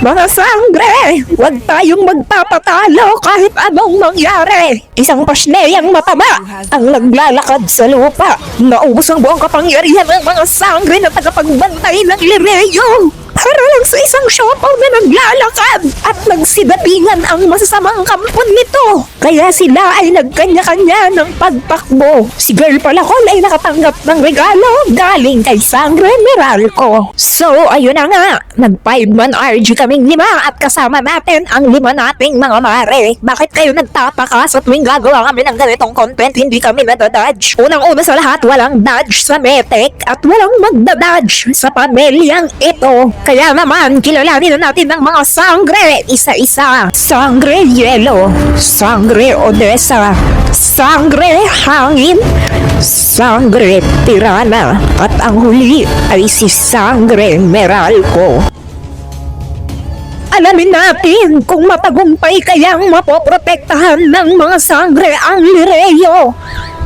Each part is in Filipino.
Mga sangre, huwag tayong magpapatalo kahit anong mangyari. Isang pasneyang mataba ang naglalakad sa lupa. Naubos ang buong kapangyarihan ng mga sangre na tagapagbantay ng Lireyo. Para lang sa isang siopaw na naglalakad at nagsidatingan ang masasamang kampon nito. Kaya sila ay nagkanya-kanya ng pagtakbo. Si Girl Palakol ay nakatanggap ng regalo galing kay Sangre Meralco. So, ayun na nga. Nag-5-man RG kaming lima at kasama natin ang lima nating mga mare. Bakit kayo nagtataka sa tuwing gagawa kami ng ganitong content hindi kami nadadodge? Unang-una sa lahat, walang dodge sa Metek at walang magdadodge sa pamilyang ito. Kaya naman, kilalanin na natin ang mga sangre isa-isa. Sangre Yelo, Sangre Odessa, Sangre Hangin, Sangre Tirana, at ang huli ay si Sangre Meralco. Alamin natin kung matagumpay kayang mapoprotektahan ng mga sangre ang Lireyo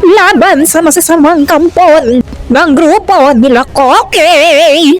laban sa masasamang kampon ng grupo nila Koke.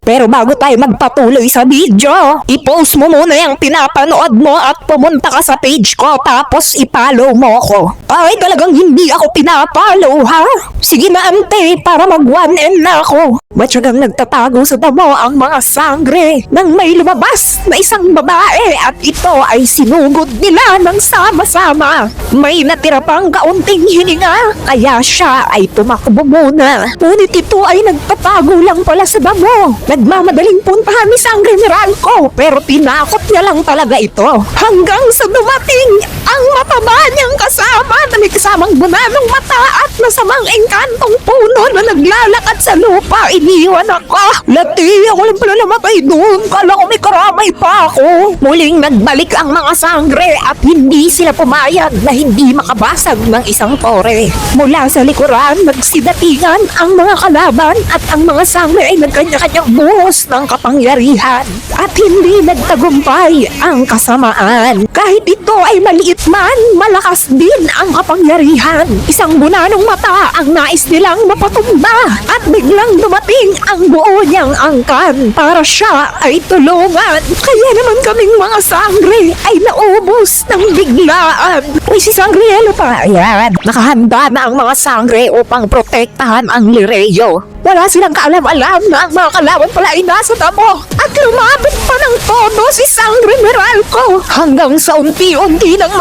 Pero bago tayo magpatuloy sa video, i-post mo muna yung pinapanood mo at pumunta ka sa page ko tapos i-follow mo ako. Ay, talagang hindi ako pinapollow ha? Sige na ante, para mag 1M na ako. Matyagang nagtatago sa damo ang mga sangre nang may lumabas na isang babae at ito ay sinugod nila ng sama-sama. May natira pang kaunting hininga kaya siya ay tumakbo muna. Ngunit ito ay nagtatago lang pala sa damo. Nagmamadaling puntahan ni Sangre Meralco pero tinakot niya lang talaga ito. Hanggang sa dumating ang mataba niyang kasama na may kasamang bunanong mata at masamang engkantong puno na naglalakad sa lupa. Iniwan ako. Lati, ako lang pala namatay doon. Kala ko may karamay pa ako. Muling nagbalik ang mga sangre at hindi sila pumayag na hindi makabasag ng isang tore. Mula sa likuran, nagsidatingan ang mga kalaban at ang mga sangre ay nagkanya-kanyang buhos ng kapangyarihan. At hindi nagtagumpay ang kasamaan. Kahit ito ay maliit man, malakas din ang kapangyarihan. Isang bunanong mata ang nais nilang mapatumba at biglang dumating ang buo niyang angkan para siya ay tulungan. Kaya naman kaming mga sangre ay naubos ng biglaan. Uy, si Sangrielo pa. Ayan. Nakahanda na ang mga sangre upang protektahan ang Lireyo. Wala silang kaalam-alam na ang mga kalaban pala ay nasa tabo. At lumapit pa ng todo si Sangre Meralco. Hanggang sa unti-unti nang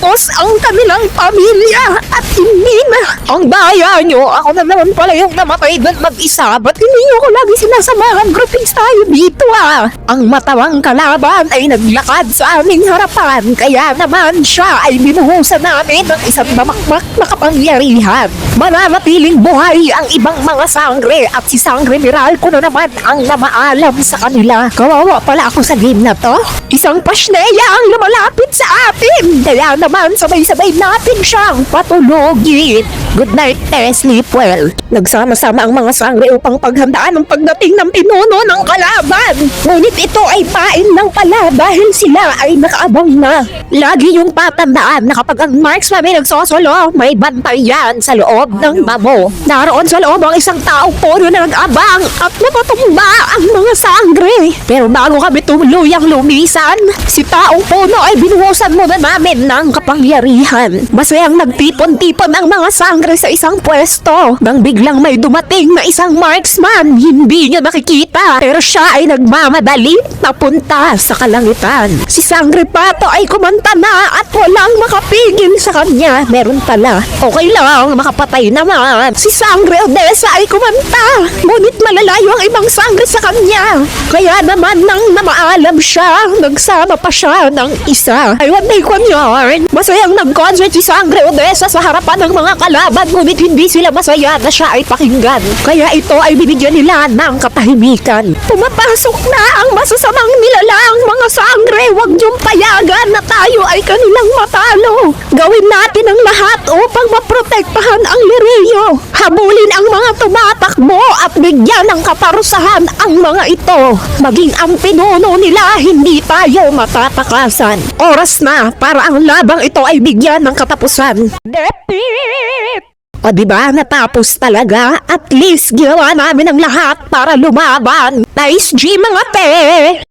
nauubos ang kanilang pamilya. At hindi na. Ang daya nyo, ako na naman pala yung namatay doon mag-isa. Ba't hindi nyo ko lagi sinasamahan? Groupings tayo dito ah. Ang matawang kalaban ay naglakad sa aming harapan. Kaya naman siya ay binuhusan namin ng isang mamakmak na kapangyarihan. Mananatiling buhay ang ibang mga sangre at si Sangre Meralco na naman ang namaalam sa kanila. Kawawa pala ako sa game na to. Isang pasneya ang lumalapit sa atin. Kaya naman sabay-sabay natin siyang patulogin. Good night, eh, sleep well. Nagsama-sama ang mga sangre upang paghandaan ang pagdating ng pinuno ng kalaban. Ngunit ito ay pain lang pala dahil sila ay nakaabang na. Lagi yung tatandaan na kapag ang marksman ay nagsosolo, may bantay yan sa loob ng babo. Naroon sa loob ang isang taong puro na nag-abang at napatumba ang mga sangre. Pero bago kami tuluyang lumisan, si taong puno ay binuhusan muna namin ng kapangyarihan. Masayang nagtipon-tipon ang mga sangre sa isang pwesto. Nang biglang may dumating na isang marksman, hindi niya nakikita. Pero siya ay nagmamadali napunta sa kalangitan. Si Sangre Pato ay kumanta na at walang makapigil sa kanya. Meron pala. Okay lang, makapatay naman. Si Sangre Odessa ay kumanta. Ngunit malalayo ang ibang sangre sa kanya. Kaya naman nang namaalam siya, nagsama pa siya ng isa. Ay, what may yarn? Masayang nag-concert si Sangre Odessa sa harapan ng mga kalaban ngunit hindi sila masaya na siya ay pakinggan. Kaya ito ay binigyan nila ng katahimikan. Pumapasok na ang masasamang nilalang mga sangre. Huwag niyong payagan na tayo ay kanilang matalo. Gawin natin ang lahat upang maprotektahan ang Lirio. Habulin ang mga tumatakbo at bigyan ng kaparusahan ang mga ito. Maging ang pinuno nila, hindi tayo matatakasan. Oras na para ang labang ito ay bigyan ng katapusan. Depit! O diba, natapos talaga. At least ginawa namin ang lahat para lumaban. Nice G mga te!